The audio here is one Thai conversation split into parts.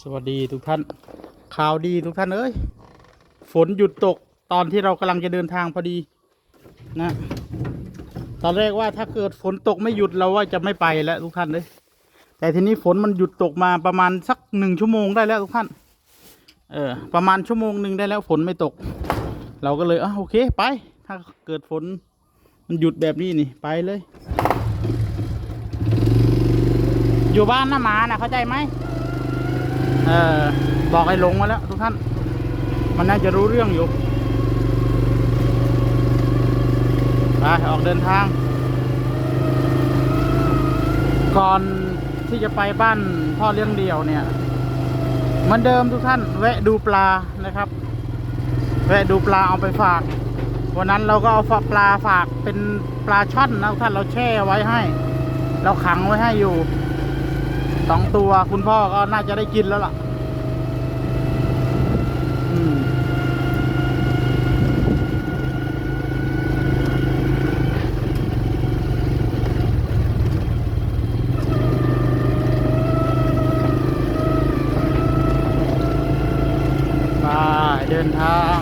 สวัสดีทุกท่าน ข่าวดีทุกท่านเอ้ย ฝนหยุดตกตอนที่เรากำลังจะเดินทางพอดีนะ ตอนแรกว่าถ้าเกิดฝนตกไม่หยุดเราว่าจะไม่ไปแล้วทุกท่านเลย แต่ทีนี้ฝนมันหยุดตกมาประมาณสักหนึ่งชั่วโมงได้แล้วทุกท่าน เออประมาณชั่วโมงหนึ่งได้แล้วฝนไม่ตก เราก็เลยอะโอเคไป ถ้าเกิดฝนมันหยุดแบบนี้นี่ไปเลย อยู่บ้านนะหมานะเข้าใจไหม เออบอกให้ลงมาแล้วทุกท่าน มันน่าจะรู้เรื่องอยู่ไปออกเดินทาง ก่อนที่จะไปบ้านพ่อเลี้ยงเดี่ยวเนี่ยเหมือนเดิมทุกท่าน แวะดูปลานะครับ แวะดูปลาเอาไปฝาก วันนั้นเราก็เอาปลาฝากเป็นปลาช่อนนะทุกท่านเราแช่ไว้ให้ เราขังไว้ให้อยู่สองตัวคุณพ่อก็น่าจะได้กินแล้วล่ะ อืมไปเดินทาง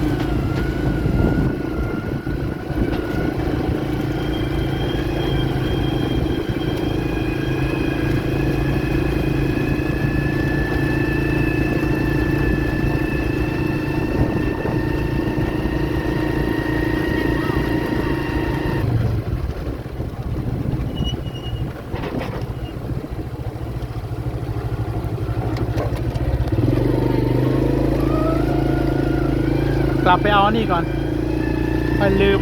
กลับไปเอาอันนี่ก่อนไปลืม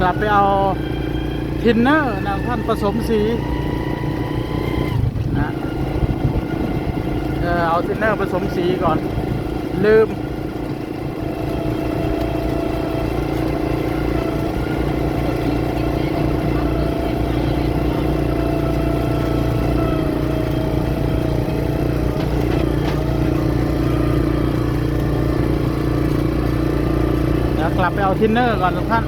กลับไปเอาทินเนอร์นะท่านผสมสีนะเออเอาทินเนอร์ผสมสีก่อน ลืม เดี๋ยวกลับ ไปเอาทินเนอร์ก่อนทุกท่าน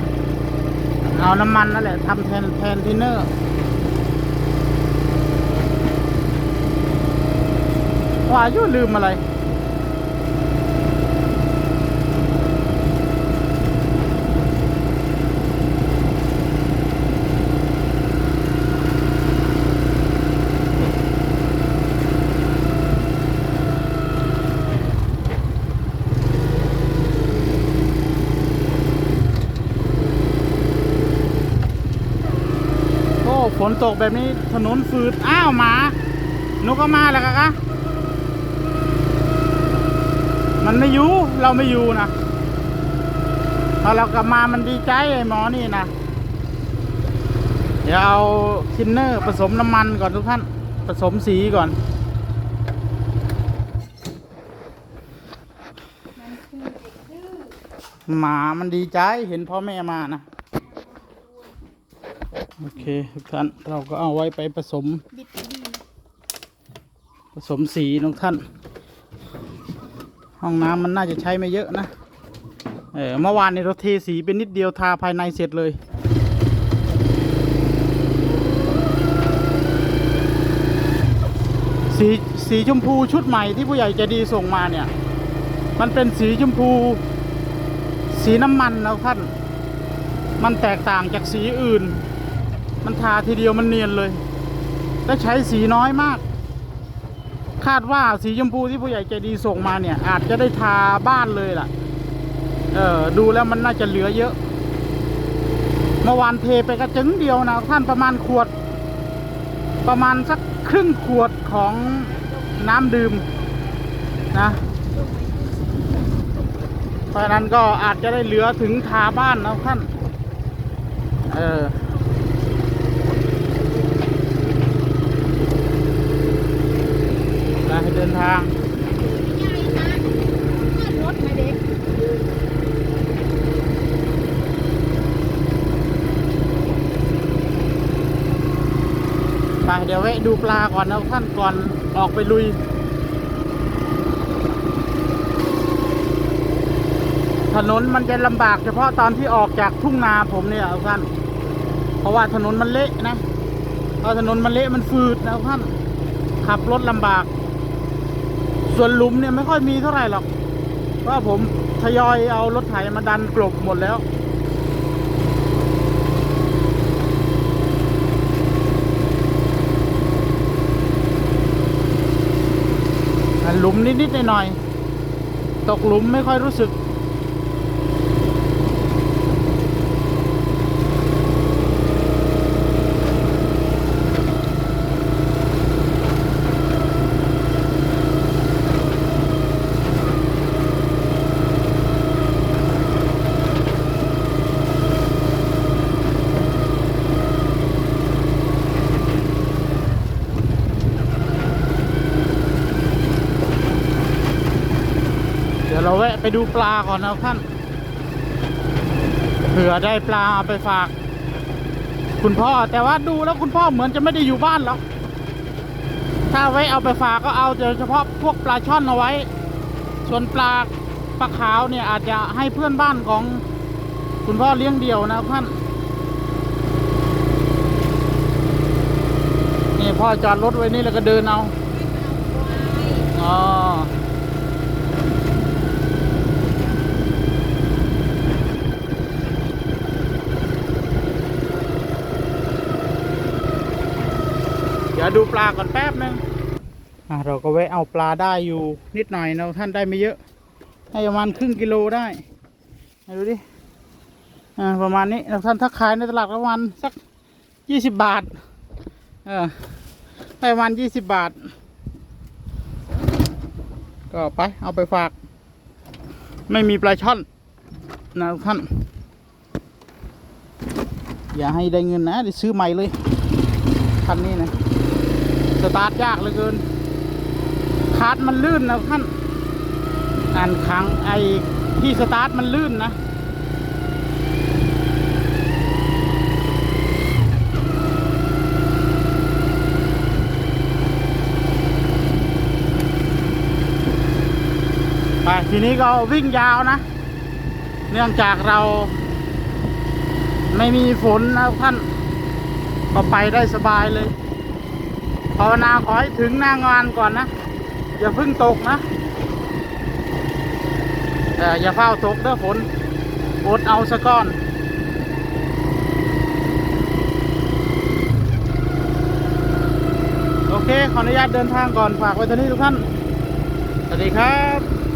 เอาน้ำมันนั่นแหละทำแทนแทนทินเนอร์ว่ายุ่ลืมอะไร ฝนตกแบบนี้ถนนฟืด อ้าวหมาหนุก็มาแล้วกะกะมันไม่อยู่ เราไม่อยู่นะพอเรากลับมามันดีใจไอ้หมอนี่นะเดี๋ยวเอาทินเนอร์ผสมน้ำมันก่อนทุกท่าน ผสมสีก่อนหมามันดีใจเห็นพ่อแม่มานะ โอเคทุกท่านเราก็เอาไว้ไปผสม บิดดีผสมสีน้องท่าน ห้องน้ำมันน่าจะใช้ไม่เยอะนะ เออเมื่อวานในเราเทสีเป็นนิดเดียวทาภายในเสร็จเลยสีสีชมพูชุดใหม่ที่ผู้ใหญ่ใจดีส่งมาเนี่ย มันเป็นสีชมพู สีน้ำมันนะท่าน มันแตกต่างจากสีอื่น มันทาทีเดียวมันเนียนเลย และใช้สีน้อยมาก คาดว่าสีชมพูที่ผู้ใหญ่ใจดีส่งมาเนี่ย อาจจะได้ทาบ้านเลยล่ะ เออดูแล้วมันน่าจะเหลือเยอะ เมื่อวานเทไปกระจึงเดียวนะท่านประมาณขวด ประมาณสักครึ่งขวดของน้ำดื่มนะเพราะนั้นก็อาจจะได้เหลือถึงทาบ้านนะท่าน เออ นะให้เดินทาง ใหญ่นะเพื่อนรถไหมเด็ก ไปเดี๋ยวแวะดูปลาก่อนนะท่านก่อนออกไปลุย ถนนมันจะลำบากเฉพาะตอนที่ออกจากทุ่งนาผมเนี่ยท่านเพราะว่าถนนมันเละนะพอถนนมันเละมันฟืดนะท่านขับรถลำบาก ส่วนหลุมเนี่ยไม่ค่อยมีเท่าไหร่หรอกเพราะผมทยอยเอารถไถมาดันกลบหมดแล้ว หลุมนิดๆหน่อยๆตกหลุมไม่ค่อยรู้สึก เดี๋ยวเราแวะ ไปดูปลาก่อนนะท่าน เผื่อได้ปลาเอาไปฝาก คุณพ่อแต่ว่าดูแล้วคุณพ่อเหมือนจะไม่ได้อยู่บ้านหรอกถ้าไว้เอาไปฝากก็เอาเฉพาะพวกปลาช่อนเอาไว้ ส่วนปลาปลาขาวเนี่ยอาจจะให้เพื่อนบ้านของคุณพ่อเลี้ยงเดี่ยวนะท่านนี่พ่อจอดรถไว้นี่แล้วก็เดินเอาอ๋อ ดี๋ยวดูปลาก่อนแป๊บนึงอะเราก็แวะเอาปลาได้อยู่นิดหน่อยนะท่านได้ไม่เยอะให้ประมาณครึ่งกิโลได้ดูดิอ่าประมาณนี้นะท่านถ้าขายในตลาดประมาณสักยี่สิบบาทเออได้ประมาณยี่สิบบาท ก็ไปเอาไปฝาก ไม่มีปลาช่อนนะท่าน อย่าให้ได้เงินนะเดี๋ยวซื้อใหม่เลยคันนี้นะ สตาร์ทยากเหลือเกินคาร์ดมันลื่นนะท่านอ่านขังไอ้ที่สตาร์ทมันลื่นนะไปทีนี้ก็วิ่งยาวนะ เนื่องจากเรา ไม่มีฝนนะท่าน ก็ไปได้สบายเลย ภาวนาขอให้ถึงหน้างานก่อนนะ อย่าเพิ่งตกนะแต่อย่าเฝ้าตกเด้อฝนอดเอาซะก่อน โอเค ขออนุญาตเดินทางก่อนฝากไว้ที่นี่ทุกท่าน สวัสดีครับ